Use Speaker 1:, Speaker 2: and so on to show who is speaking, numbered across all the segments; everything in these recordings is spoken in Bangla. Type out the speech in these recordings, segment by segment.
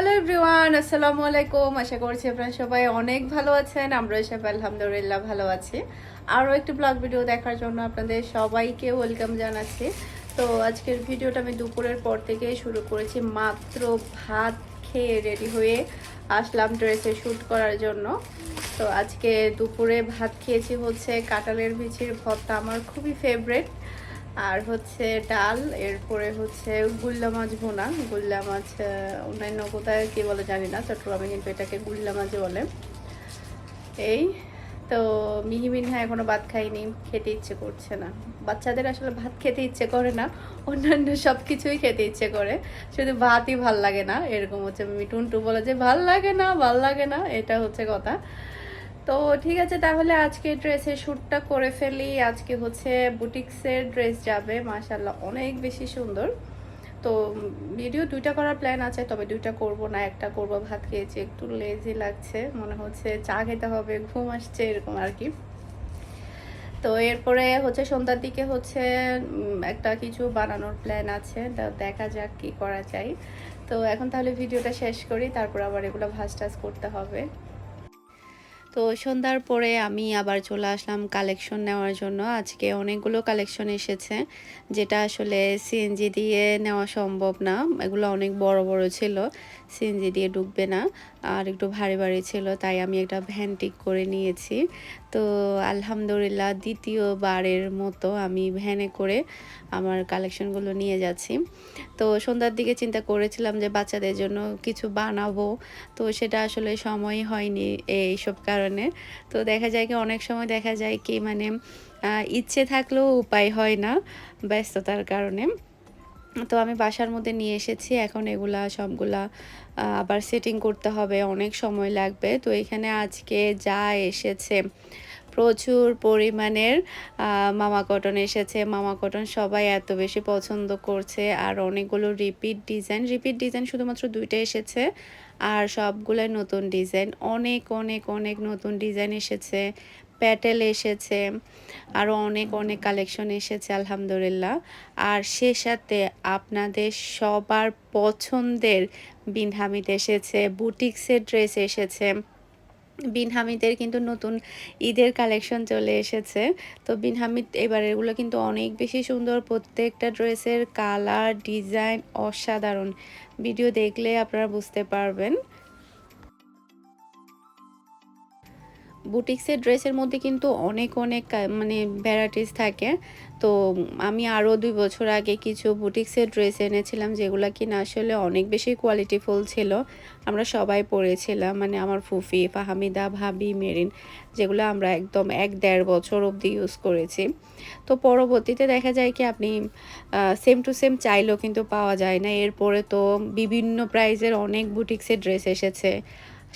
Speaker 1: হ্যালো এভরিওয়ান আসসালামু আলাইকুম আশা করছি আপনারা সবাই অনেক ভালো আছেন। আমরা সবাই আলহামদুলিল্লাহ ভালো আছি। আরও একটি ব্লগ ভিডিও দেখার জন্য আপনাদের সবাইকে ওয়েলকাম জানাচ্ছি। তো আজকের ভিডিওটা আমি দুপুরের পর থেকে শুরু করেছি। মাত্র ভাত খেয়ে রেডি হয়ে আসলাম ড্রেসে শ্যুট করার জন্য। তো আজকে দুপুরে ভাত খেয়েছি হচ্ছে কাঁঠালের বিচির ভর্তা। আমার খুবই ফেভারেট আর হচ্ছে ডাল, এরপরে হচ্ছে গুল্লা মাছ ভোনা। গুল্লা মাছ অন্যান্য কোথায় কি বলে জানি না, চট্টগ্রামে কিন্তু এটাকে গুল্লা মাছ বলে। এই তো মিহি মিনহা এখনও ভাত খাইনি খেতে ইচ্ছে করছে না। বাচ্চাদের আসলে ভাত খেতে ইচ্ছে করে না, অন্যান্য সব কিছুই খেতে ইচ্ছে করে। শুধু ভাতই ভালো লাগে না, এরকম হচ্ছে মিটুনটু বলে যে, ভালো লাগে না, ভালো লাগে না, এটা হচ্ছে কথা। তো ঠিক আছে, তাহলে আজকে ড্রেসের শ্যুটটা করে ফেলি। আজকে হচ্ছে বুটিক্সের ড্রেস যাবে মাশাল্লাহ অনেক বেশি সুন্দর। তো ভিডিও দুইটা করার প্ল্যান আছে, তবে দুইটা করব না, একটা করব ভাত খেয়েছি একটু লেজি লাগছে, মনে হচ্ছে চা খেতে হবে, ঘুম আসছে, এরকম আর কি। তো এরপরে হচ্ছে সন্ধ্যার দিকে হচ্ছে একটা কিছু বানানোর প্ল্যান আছে দেখা যাক কি করা যায়। তো এখন তাহলে ভিডিওটা শেষ করি, তারপর আবার এগুলো ভাজ টাজ করতে হবে। তো সন্ধ্যার পরে আমি আবার চলে আসলাম কালেকশন নেওয়ার জন্য। আজকে অনেকগুলো কালেকশন এসেছে, যেটা আসলে সিএনজি দিয়ে নেওয়া সম্ভব না। এগুলো অনেক বড় বড় ছিল সিএনজি দিয়ে ঢুকবে না। আর একটু ভারী ভারী ছিল, তাই আমি একটা ভ্যান ঠিক করে নিয়েছি। তো আলহামদুলিল্লাহ দ্বিতীয়বারের মতো আমি ভ্যানে করে আমার কালেকশনগুলো নিয়ে যাচ্ছি। তো সন্ধ্যার দিকে চিন্তা করেছিলাম যে বাচ্চাদের জন্য কিছু বানাবো, তো সেটা আসলে সময় হয়নি এইসব কারণে। তো দেখা যায় কি, অনেক সময় দেখা যায় কি মানে ইচ্ছে থাকলেও উপায় হয় না ব্যস্ততার কারণে। তো আমি বাসার মধ্যে নিয়ে এসেছি। এখন এগুলা সবগুলা আবার সেটিং করতে হবে, অনেক সময় লাগবে। তো এখানে আজকে যা এসেছে, প্রচুর পরিমাণের মামা কটন এসেছে। মামা কটন সবাই এত বেশি পছন্দ করছে। আর অনেকগুলো রিপিট ডিজাইন রিপিট ডিজাইন শুধুমাত্র দুইটা এসেছে। আর সবগুলাই নতুন ডিজাইন অনেক অনেক অনেক নতুন ডিজাইন এসেছে। প্যাটেল এসেছে আরও অনেক অনেক কালেকশন এসেছে, আলহামদুলিল্লাহ। আর সে সাথে আপনাদের সবার পছন্দের বিনহামিদ এসেছে, বুটিক্সের ড্রেস এসেছে। বিন হামিদের কিন্তু নতুন ঈদের কালেকশন চলে এসেছে। তো বিন হামিদ এবার এগুলো কিন্তু অনেক বেশি সুন্দর, প্রত্যেকটা ড্রেসের কালার, ডিজাইন অসাধারণ। ভিডিও দেখলে আপনারা বুঝতে পারবেন। বুটিক্সের ড্রেসের মধ্যে কিন্তু অনেক অনেক মানে ভ্যারাইটিস থাকে। তো আমি আরও দুই বছর আগে কিছু বুটিক্সের ড্রেস এনেছিলাম যেগুলো কিনা আসলে অনেক বেশি কোয়ালিটিফুল ছিল। আমরা সবাই পরেছিলাম মানে আমার ফুফি, ফাহামিদা, ভাবি, মেরিন, যেগুলো আমরা একদম এক দেড় বছর অবধি ইউজ করেছি। তো পরবর্তীতে দেখা যায় কি আপনি সেম টু সেম চাইলেও কিন্তু পাওয়া যায় না। এরপরে তো বিভিন্ন প্রাইজের অনেক বুটিক্সের ড্রেস এসেছে।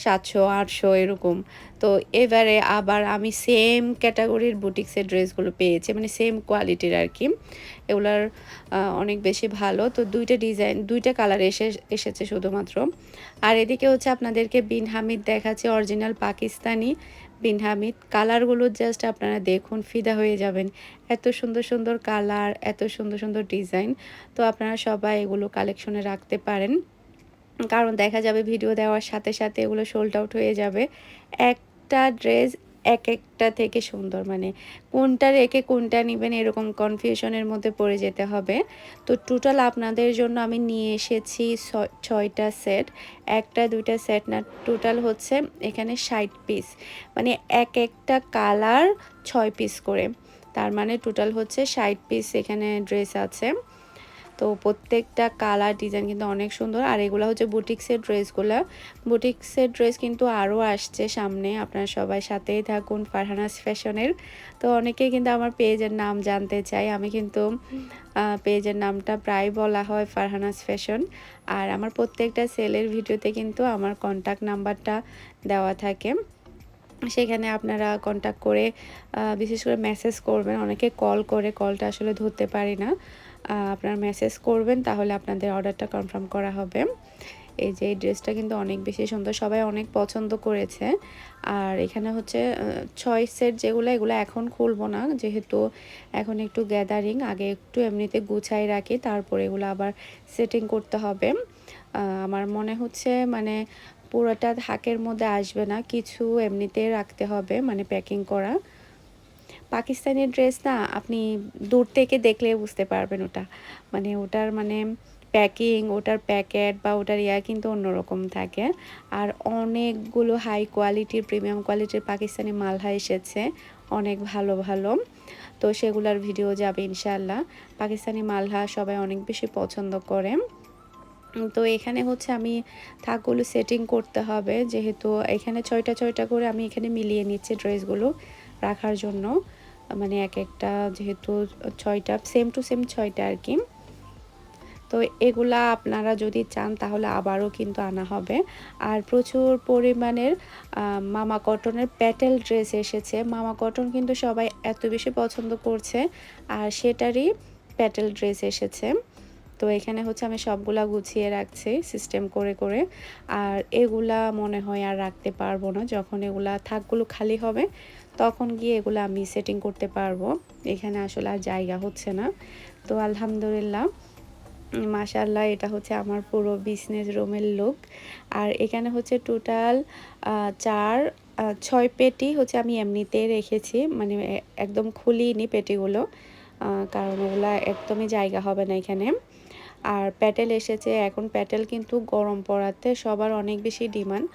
Speaker 1: সাতশো, আটশো এরকম। তো এবারে আবার আমি সেম ক্যাটাগরির বুটিক্সের ড্রেসগুলো পেয়েছি মানে সেম কোয়ালিটির আর কি এগুলার অনেক বেশি ভালো। তো দুইটা ডিজাইন দুইটা কালার এসে, এসেছে শুধুমাত্র। আর এদিকে হচ্ছে আপনাদেরকে বিন হামিদ দেখাচ্ছে অরিজিনাল পাকিস্তানি বিন হামিদ। কালারগুলো জাস্ট আপনারা দেখুন, ফিদা হয়ে যাবেন। এত সুন্দর সুন্দর কালার এত সুন্দর সুন্দর ডিজাইন তো আপনারা সবাই এগুলো কালেকশনে রাখতে পারেন। কারণ দেখা যাবে ভিডিও দেওয়ার সাথে সাথে এগুলো সোল্ড আউট হয়ে যাবে। একটা ড্রেস এক একটা থেকে সুন্দর মানে কোনটা রেখে কোনটা নেবেন এরকম কনফিউশনের মধ্যে পড়ে যেতে হবে। তো টোটাল আপনাদের জন্য আমি নিয়ে এসেছি ছয়- ছয়টা সেট একটা, দুইটা সেট না টোটাল হচ্ছে এখানে ষাট পিস মানে এক একটা কালার ছয় পিস করে। তার মানে টোটাল হচ্ছে ষাট পিস এখানে ড্রেস আছে। তো প্রত্যেকটা কালার ডিজাইন কিন্তু অনেক সুন্দর। আর এগুলো হচ্ছে বুটিক্সের ড্রেসগুলো। বুটিক্সের ড্রেস কিন্তু আরও আসছে সামনে, আপনারা সবাই সাথেই থাকুন ফারহানাস ফ্যাশনের। তো অনেকেই কিন্তু আমার পেজের নাম জানতে চাই আমি কিন্তু পেজের নামটা প্রায় বলা হয় ফারহানাস ফ্যাশন। আর আমার প্রত্যেকটা সেলের ভিডিওতে কিন্তু আমার কন্ট্যাক্ট নাম্বারটা দেওয়া থাকে। সেখানে আপনারা কন্ট্যাক্ট করে বিশেষ করে মেসেজ করবেন, অনেকে কল করে কলটা আসলে ধরতে পারি না। আপনারা মেসেজ করবেন, তাহলে আপনাদের অর্ডারটা কনফার্ম করা হবে। এই যে এই ড্রেসটা কিন্তু অনেক বেশি সুন্দর, সবাই অনেক পছন্দ করেছে। আর এখানে হচ্ছে ছয় সেট যেগুলো, এগুলো এখন খুলবো না। যেহেতু এখন একটু গ্যাদারিং আগে একটু এমনিতে গুছাই রাখি, তারপরে এগুলো আবার সেটিং করতে হবে। আমার মনে হচ্ছে মানে পুরোটা থাকের মধ্যে আসবে না, কিছু এমনিতে রাখতে হবে মানে প্যাকিং করা। পাকিস্তানি ড্রেস না আপনি দূর থেকে দেখলে বুঝতে পারবেন ওটা। মানে ওটার মানে প্যাকিং, ওটার প্যাকেট বা ওটার ইয়া কিন্তু অন্যরকম থাকে। আর অনেকগুলো হাই কোয়ালিটির প্রিমিয়াম কোয়ালিটির পাকিস্তানি মালহা এসেছে। অনেক ভালো ভালো। তো সেগুলোর ভিডিও যাবে ইনশাল্লাহ পাকিস্তানি মালহা সবাই অনেক বেশি পছন্দ করে। তো এখানে হচ্ছে আমি থাকগুলো সেটিং করতে হবে। যেহেতু এখানে ছয়টা ছয়টা করে আমি এখানে মিলিয়ে নিচ্ছি ড্রেসগুলো রাখার জন্য। মানে এক একটা যেহেতু ছয়টা সেম টু সেম ছয়টা আর কি। তো এগুলা আপনারা যদি চান তাহলে আবারও কিন্তু আনা হবে। আর প্রচুর পরিমাণের মামা কটনের প্যাটেল ড্রেস এসেছে। মামা কটন কিন্তু সবাই এত বেশি পছন্দ করছে। আর সেটারই প্যাটেল ড্রেস এসেছে। তো এখানে হচ্ছে আমি সবগুলা গুছিয়ে রাখছি সিস্টেম করে করে। আর এগুলা মনে হয় আর রাখতে পারব না যখন এগুলা থাকগুলো খালি হবে। তখন গিয়ে এগুলো আমি সেটিং করতে পারব। এখানে আসলে আর জায়গা হচ্ছে না। তো আলহামদুলিল্লাহ মাশাল্লাহ এটা হচ্ছে আমার পুরো বিজনেস রুমের লুক আর এখানে হচ্ছে টোটাল চার ছয় পেটি হচ্ছে আমি এমনিতে রেখেছি। মানে একদম খুলিনি পেটিগুলো কারণ ওগুলা একদমই জায়গা হবে না এখানে। আর প্যাটেল এসেছে। এখন প্যাটেল কিন্তু গরম পড়াতে সবার অনেক বেশি ডিমান্ড।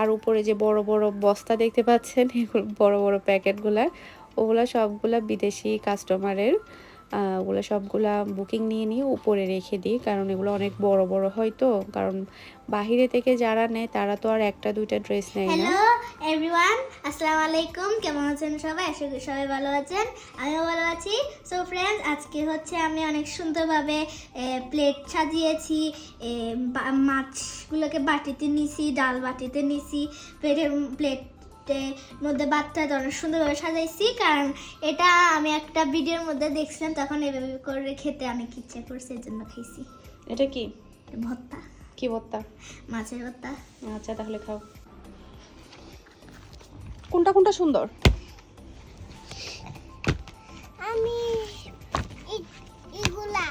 Speaker 1: আর উপরে যে বড় বড় বস্তা দেখতে পাচ্ছেন, এগুলো বড় বড় প্যাকেটগুলা, ওগুলা সবগুলা বিদেশি কাস্টমারের ওগুলো সবগুলা বুকিং নিয়ে নিয়ে উপরে রেখে দিই। কারণ এগুলো অনেক বড় বড় হয় তো। কারণ বাহিরে থেকে যারা নেয়, তারা তো আর একটা, দুইটা ড্রেস নেয় না।
Speaker 2: হ্যালো এভরিওয়ান আসসালামু আলাইকুম। কেমন আছেন সবাই? আশা করি সবাই ভালো আছেন। আমিও ভালো আছি। সো ফ্রেন্ডস আজকে হচ্ছে আমি অনেক সুন্দরভাবে প্লেট সাজিয়েছি। মাছগুলোকে বাটিতে নিছি, ডাল বাটিতে নিছি। প্লেটের প্লেটের মধ্যে বাচ্চাটা অনেক সুন্দরভাবে সাজাইছি কারণ এটা আমি একটা ভিডিওর মধ্যে দেখছিলাম তখন এভাবে করে খেতে অনেক ইচ্ছে করছে এর জন্য খাইছি।
Speaker 1: এটা কি?
Speaker 2: ভর্তা।
Speaker 1: কি ভর্তা?
Speaker 2: মাছের ভর্তা।
Speaker 1: আচ্ছা তাহলে খাও। কোনটা কোনটা সুন্দর?
Speaker 2: আমি এগুলা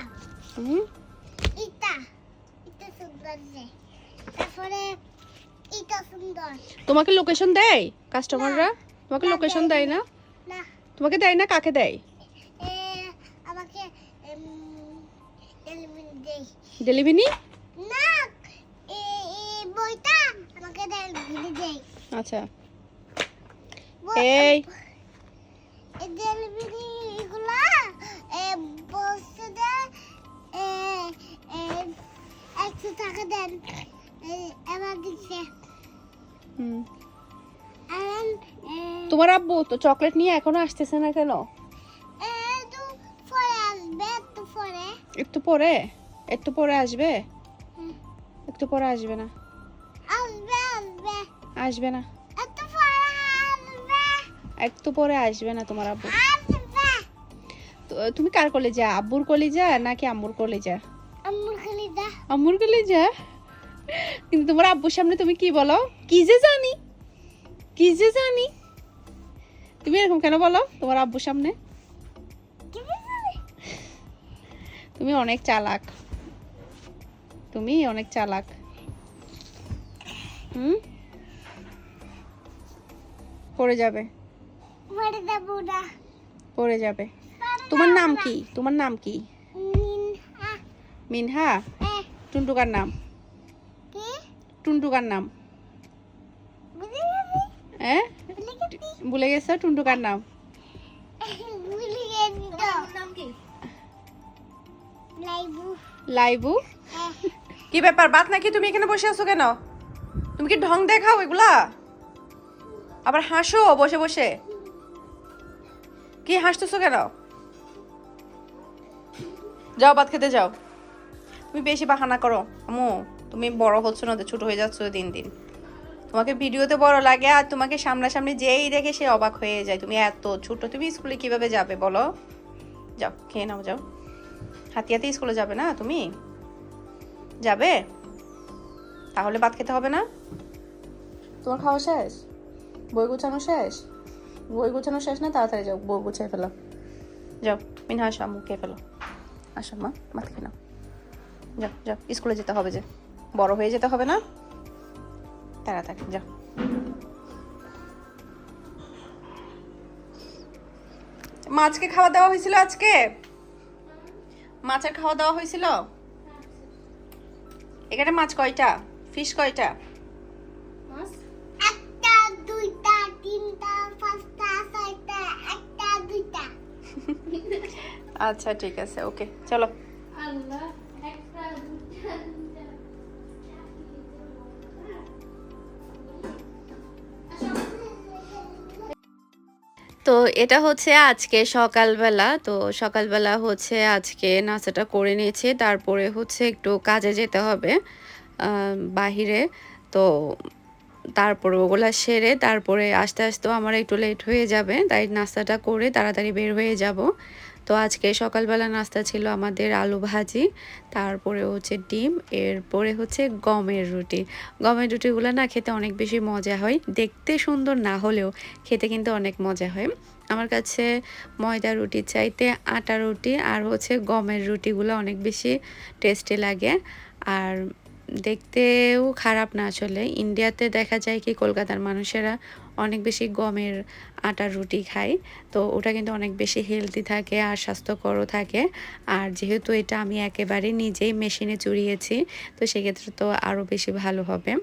Speaker 1: হুম?
Speaker 2: এটা এটা সুন্দর যে। তারপরে
Speaker 1: তোমাকে লোকেশন দেয় কাস্টমাররা তোমাকে লোকেশন
Speaker 2: দেয়
Speaker 1: না? তোমাকে দেয় না কাকে দেয়?
Speaker 2: এ আমাকে
Speaker 1: ডেলিভারি
Speaker 2: না এই বইটা আমাকে
Speaker 1: আচ্ছা। এই।
Speaker 2: এই ডেলিভারি এগুলা এ বসতে দে এ এ টাকা দেন। এ, দিচ্ছে।
Speaker 1: হুম।
Speaker 2: আর এ,
Speaker 1: তোমার আব্বু তো চকলেট নিয়ে এখনও আসতেছে না কেন?
Speaker 2: একটু পরে
Speaker 1: একটু পরে। আসবে? একটু পরে আসবে না?
Speaker 2: আসবে
Speaker 1: না?
Speaker 2: একটু পরে আসবে।
Speaker 1: না তোমার আব্বু? তুমি কার কলেজা? আব্বুর কলেজা নাকি আম্মুর কলেজা?
Speaker 2: আম্মুর দা
Speaker 1: আম্মুর কলেজা? কিন্তু তোমার আব্বুর সামনে তুমি কি বলো? কি যে জানি। কি যে জানি। তুমি এরকম কেন বলো তোমার আব্বুর সামনে? তুমি অনেক চালাক। তুমি অনেক চালাক। হুম? পড়ে যাবে। পড়ে যাবে তোমার নাম কি? তোমার নাম কি?
Speaker 2: মিন
Speaker 1: মিনহা? টুনটুকার নাম। টুনটুকার নাম। হ্যাঁ? ভুলে গেছো। টুনটুকার নাম?
Speaker 2: ভুলে গেছি তো। নাম কি? লাইবু।
Speaker 1: লাইবু?
Speaker 2: এ
Speaker 1: কি ব্যাপার বাত নাকি তুমি এখানে বসে আছো কেন? তুমি কি ঢং দেখাও এগুলা? আবার হাসো বসে বসে। কি হাসতেছো কেন? যাও ভাত খেতে যাও। তুমি বেশি বাহানা করো আমু তুমি বড় হচ্ছ না ছোট হয়ে যাচ্ছ দিন দিন। তোমাকে ভিডিওতে বড় লাগে আর তোমাকে সামনাসামনি যেই দেখে সে অবাক হয়ে যায়। তুমি এত ছোট, তুমি স্কুলে কীভাবে যাবে বলো? যাও, খেয়ে নাও, যাও। হাতি হাতি স্কুলে যাবে না তুমি? যাবে? তাহলে ভাত খেতে হবে না? তোমার খাওয়া শেষ? বই গুছানো শেষ? বই গুছানো শেষ না? তাড়াতাড়ি যাও, বই গুছিয়ে ফেলো। যাও, মিনহা আসো আম্মু খেয়ে ফেলো। আসো, মা, ভাত খেয়ে নাও। যাও যাও, স্কুলে যেতে হবে যে। বড় হয়ে যেতে হবে না। তাড়াতাড়ি যাও মাছকে খাওয়া দাওয়া হয়েছিল আজকে? মাছের খাওয়া দাওয়া হয়েছিল? এখানে মাছ কয়টা? ফিশ কয়টা?
Speaker 2: একটা দুইটা তিনটা পাঁচটা ছয়টা একটা দুইটা।
Speaker 1: আচ্ছা ঠিক আছে ওকে চলো।
Speaker 2: আল্লাহ।
Speaker 1: তো এটা হচ্ছে আজকে সকালবেলা। তো সকালবেলা হচ্ছে আজকে নাস্তাটা করে নিয়েছি। তারপরে হচ্ছে একটু কাজে যেতে হবে বাহিরে। তো তারপরে ওগুলো সেরে তারপরে আস্তে আস্তে আমার একটু লেট হয়ে যাবে, তাই নাস্তাটা করে তাড়াতাড়ি বের হয়ে যাব। তো আজকে সকালবেলা নাস্তা ছিল আমাদের আলু ভাজি, তারপরে হচ্ছে ডিম, এরপরে হচ্ছে গমের রুটি। গমের রুটিগুলো না খেতে অনেক বেশি মজা হয়, দেখতে সুন্দর না হলেও খেতে কিন্তু অনেক মজা হয়। আমার কাছে ময়দা রুটির চাইতে আটা রুটি আর হচ্ছে গমের রুটিগুলো অনেক বেশি টেস্টি লাগে। আর দেখতেও খারাপ না আসলে, ইন্ডিয়াতে দেখা যায় কি, কলকাতার মানুষেরা অনেক বেশি গমের আটার রুটি খাই। তো ওটা কিন্তু অনেক বেশি হেলদি থাকে আর স্বাস্থ্যকরও থাকে। আর যেহেতু এটা আমি একেবারে নিজেই মেশিনে চুরিয়েছি, তো সেক্ষেত্রে তো আরও বেশি ভালো হবে।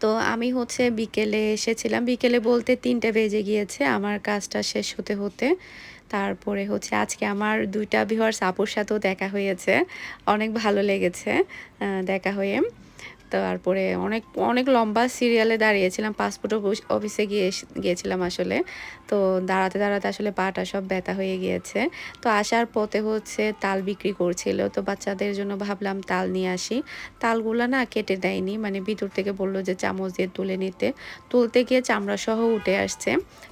Speaker 1: তো আমি হচ্ছে বিকেলে এসেছিলাম। বিকেলে বলতে তিনটে বেজে গিয়েছে, আমার কাজটা শেষ হতে হতে। তারপরে হচ্ছে আজকে আমার দুইটা ভিউয়ার্স আপুর সাথেও দেখা হয়েছে। অনেক ভালো লেগেছে দেখা হয়ে। তারপরে অনেক অনেক লম্বা সিরিয়ালে দাঁড়িয়েছিলাম। পাসপোর্ট অফিসে গিয়ে গিয়েছিলাম আসলে। তো দাঁড়াতে দাঁড়াতে আসলে পাটা সব ব্যথা হয়ে গিয়েছে। তো আসার পথে হচ্ছে তাল বিক্রি করছিল। তো বাচ্চাদের জন্য ভাবলাম তাল নিয়ে আসি। তালগুলো না কেটে দেয়নি। মানে ভিতর থেকে বলল যে চামচ দিয়ে তুলে নিতে। তুলতে গিয়ে চামড়া সহ উঠে আসছে।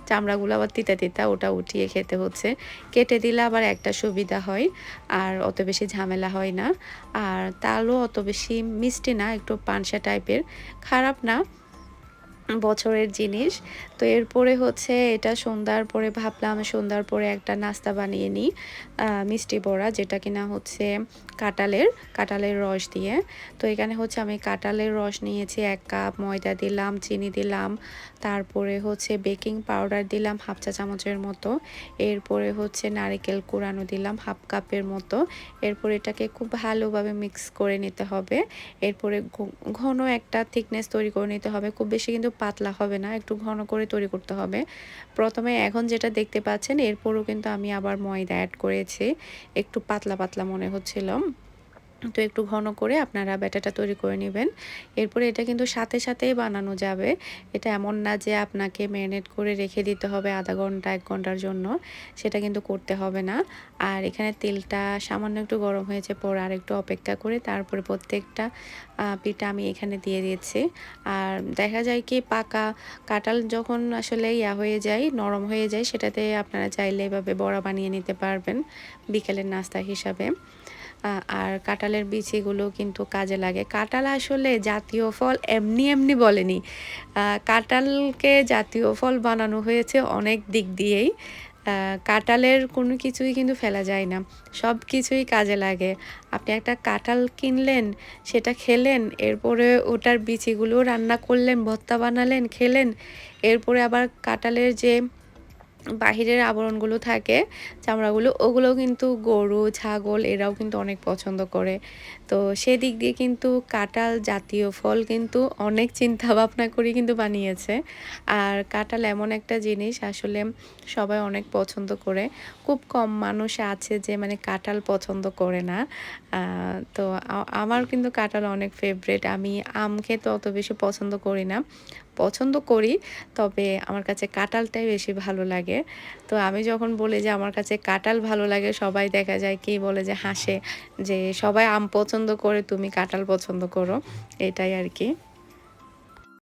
Speaker 1: চামড়াগুলো আবার তিতা তিতা ওটা উঠিয়ে খেতে হচ্ছে। কেটে দিলে আবার একটা সুবিধা হয়। আর অত বেশি ঝামেলা হয় না। আর তালও অত বেশি মিষ্টি না একটু পানসা টাইপের খারাপ না। বছরের জিনিস। তো এরপরে হচ্ছে এটা সন্ধ্যার পরে ভাবলাম সন্ধ্যার পরে একটা নাস্তা বানিয়ে নিই মিষ্টি বড়া যেটা কিনা হচ্ছে কাঁঠালের কাঁঠালের রস দিয়ে। তো এখানে হচ্ছে আমি কাঁঠালের রস নিয়েছি, এক কাপ ময়দা দিলাম, চিনি দিলাম, তারপরে হচ্ছে বেকিং পাউডার দিলাম হাফ চা চামচের মতো। এরপরে হচ্ছে নারিকেল কুড়ানো দিলাম হাফ কাপের মতো। এরপর এটাকে খুব ভালোভাবে মিক্স করে নিতে হবে। এরপরে ঘন একটা থিকনেস তৈরি করে নিতে হবে। খুব বেশি কিন্তু পাতলা হবে না, একটু ঘন করে তৈরি করতে হবে। প্রথমে এখন যেটা দেখতে পাচ্ছেন, এরপরও কিন্তু আমি আবার ময়দা অ্যাড করেছি। একটু পাতলা পাতলা মনে হচ্ছিল। তো একটু ঘন করে আপনারা ব্যাটাটা তৈরি করে নেবেন। এরপরে এটা কিন্তু সাথে সাথেই বানানো যাবে। এটা এমন না যে আপনাকে ম্যারিনেট করে রেখে দিতে হবে আধা ঘণ্টা, এক ঘণ্টার জন্য। সেটা কিন্তু করতে হবে না। আর এখানে তেলটা সামান্য একটু গরম হয়েছে পর আর একটু অপেক্ষা করে তারপরে প্রত্যেকটা পিঠা আমি এখানে দিয়ে দিয়েছি। আর দেখা যায় কি পাকা কাঁঠাল যখন আসলে ইয়া হয়ে যায়, নরম হয়ে যায়, সেটাতে আপনারা চাইলে এভাবে বড়া বানিয়ে নিতে পারবেন বিকেলের নাস্তা হিসাবে। আর কাঁঠালের বিচিগুলো কিন্তু কাজে লাগে। কাঁঠাল আসলে জাতীয় ফল এমনি এমনি বলেনি। কাঁঠালকে জাতীয় ফল বানানো হয়েছে অনেক দিক দিয়েই। কাঁঠালের কোনো কিছুই কিন্তু ফেলা যায় না। সব কিছুই কাজে লাগে। আপনি একটা কাঁঠাল কিনলেন, সেটা খেলেন, এরপরে ওটার বিচিগুলো রান্না করলেন, ভর্তা বানালেন, খেলেন, এরপরে আবার কাঁঠালের যে বাহিরের আবরণগুলো থাকে চামড়াগুলো ওগুলো কিন্তু গরু ছাগল এরাও কিন্তু অনেক পছন্দ করে। তো সেদিক দিয়ে কিন্তু কাঁঠাল জাতীয় ফল কিন্তু অনেক চিন্তা ভাবনা করে কিন্তু বানিয়েছে। আর কাঁঠাল এমন একটা জিনিস আসলে সবাই অনেক পছন্দ করে। খুব কম মানুষ আছে যে মানে কাঁঠাল পছন্দ করে না। তো আমার কিন্তু কাঁঠাল অনেক ফেভারেট আমি আম খেতে অত বেশি পছন্দ করি না। পছন্দ করি, তবে আমার কাছে কাঁঠালটাই বেশি ভালো লাগে। তো আমি যখন বলি যে আমার কাছে কাঁঠাল ভালো লাগে, সবাই দেখা যায় কি বলে যে হাসে যে সবাই আম পছন্দ করে তুমি কাঁঠাল পছন্দ করো এটাই আর কি।